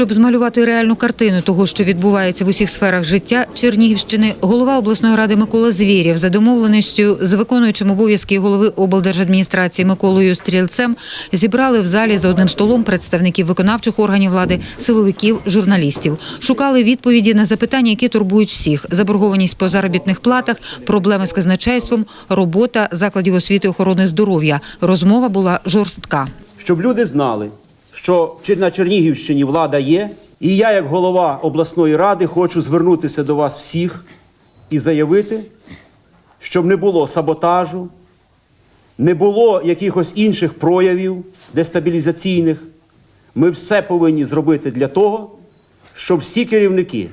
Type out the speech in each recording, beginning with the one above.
Щоб змалювати реальну картину того, що відбувається в усіх сферах життя Чернігівщини, голова обласної ради Микола Звєрєв за домовленістю з виконуючим обов'язки голови облдержадміністрації Миколою Стрільцем зібрали в залі за одним столом представників виконавчих органів влади, силовиків, журналістів. Шукали відповіді на запитання, які турбують всіх: заборгованість по заробітних платах, проблеми з казначейством, робота закладів освіти охорони здоров'я. Розмова була жорстка. щоб люди знали, що на Чернігівщині влада є, і я, як голова обласної ради, хочу звернутися до вас всіх і заявити, щоб не було саботажу, не було якихось інших проявів дестабілізаційних. Ми все повинні зробити для того, щоб всі керівники,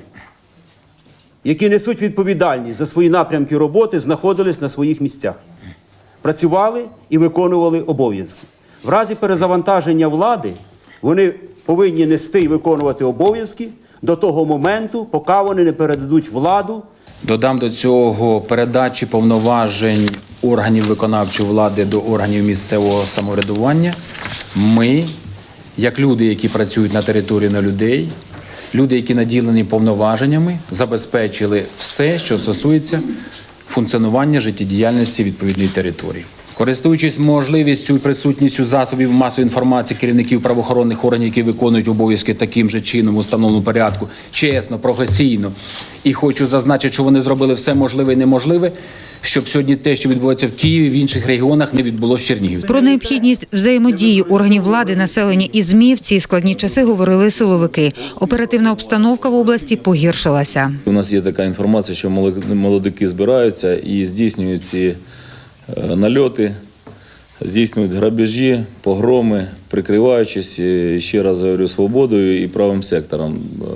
які несуть відповідальність за свої напрямки роботи, знаходились на своїх місцях працювали і виконували обов'язки. В разі перезавантаження влади вони повинні нести і виконувати обов'язки до того моменту, поки вони не передадуть владу Додам до цього передачі повноважень органів виконавчої влади до органів місцевого самоврядування. Ми, як люди, які працюють на території на людей, люди, які наділені повноваженнями, забезпечили все, що стосується функціонування життєдіяльності відповідної території. Користуючись можливістю і присутністю засобів масової інформації керівників правоохоронних органів, які виконують обов'язки таким же чином у встановленому порядку, чесно, професійно, і хочу зазначити, що вони зробили все можливе і неможливе, щоб сьогодні те, що відбувається в Києві, в інших регіонах, не відбулося в Чернігівську. Про необхідність взаємодії органів влади, населення і ЗМІ в ці складні часи говорили силовики. Оперативна обстановка в області погіршилася. У нас є така інформація, що молод- молодики збираються і здійснюють ці нальоти, здійснюють грабежі, погроми, прикриваючись, е, ще раз говорю, свободою і правим сектором. Е,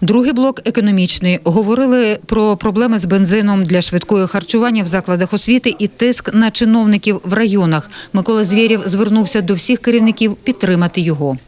Другий блок економічний. Говорили про проблеми з бензином для швидкого харчування в закладах освіти і тиск на чиновників в районах. Микола Звєрєв звернувся до всіх керівників підтримати його.